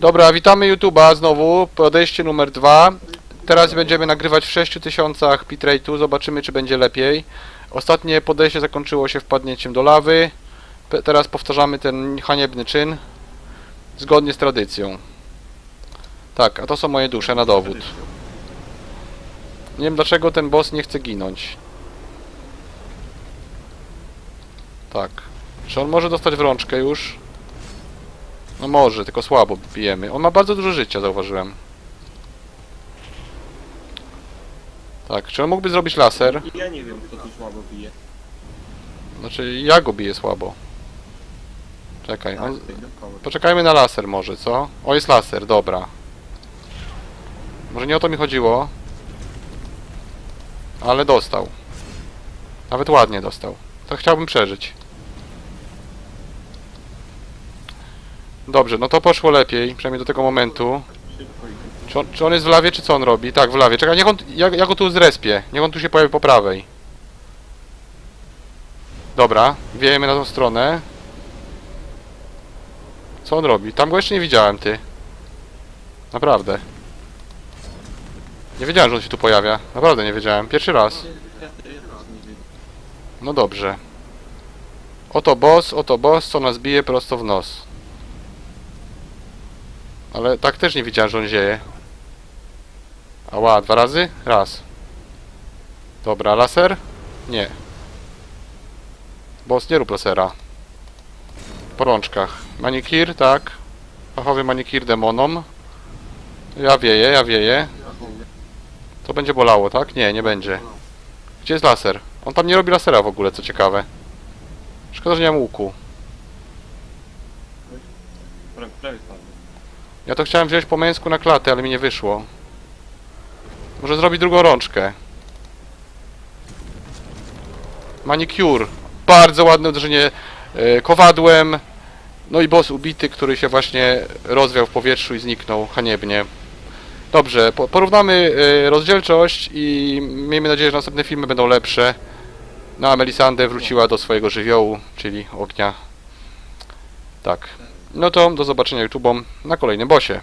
Dobra, witamy YouTube'a znowu, podejście numer dwa. Teraz będziemy nagrywać w 6000 bitrate'u, zobaczymy czy będzie lepiej. Ostatnie podejście zakończyło się wpadnięciem do lawy. Teraz powtarzamy ten haniebny czyn, zgodnie z tradycją. Tak, a to są moje dusze na dowód. Nie wiem dlaczego ten boss nie chce ginąć. Tak. Czy on może dostać w rączkę już? No może, tylko słabo bijemy. On ma bardzo dużo życia, zauważyłem. Tak, czy on mógłby zrobić laser? Ja nie wiem, kto tu słabo bije. Znaczy, ja go biję słabo. Czekaj, Tak, on... dokoły. Poczekajmy na laser może, co? O, jest laser, dobra. Może nie o to mi chodziło. Ale dostał. Nawet ładnie dostał. To chciałbym przeżyć. Dobrze, no to poszło lepiej, przynajmniej do tego momentu. Czy on, czy on jest w lawie, czy co on robi? Tak, w lawie. Czekaj, niech on, ja, ja go tu zrespię. Niech on tu się pojawi po prawej. Dobra, wiejemy na tą stronę. Co on robi? Tam go jeszcze nie widziałem, ty. Naprawdę. Nie wiedziałem, że on się tu pojawia. Naprawdę nie wiedziałem. Pierwszy raz. No dobrze. Oto boss, oto boss, co nas bije prosto w nos. Ale tak też nie widziałem, że on zieje. Ała, dwa razy? Raz. Dobra, laser? Nie. Boss, nie rób lasera. Po rączkach. Manikir, tak. Fachowy manikir demonom. Ja wieję, ja wieję. To będzie bolało, tak? Nie, nie będzie. Gdzie jest laser? On tam nie robi lasera w ogóle, co ciekawe. Szkoda, że nie mam łuku. Ja to chciałem wziąć po męsku na klatę, ale mi nie wyszło. Może zrobić drugą rączkę. Manicure. Bardzo ładne uderzenie e, kowadłem. No i boss ubity, który się właśnie rozwiał w powietrzu i zniknął haniebnie. Dobrze, po, porównamy e, rozdzielczość i miejmy nadzieję, że następne filmy będą lepsze. No a Melisande wróciła do swojego żywiołu, czyli ognia. Tak. No to do zobaczenia YouTube'om na kolejnym bosie.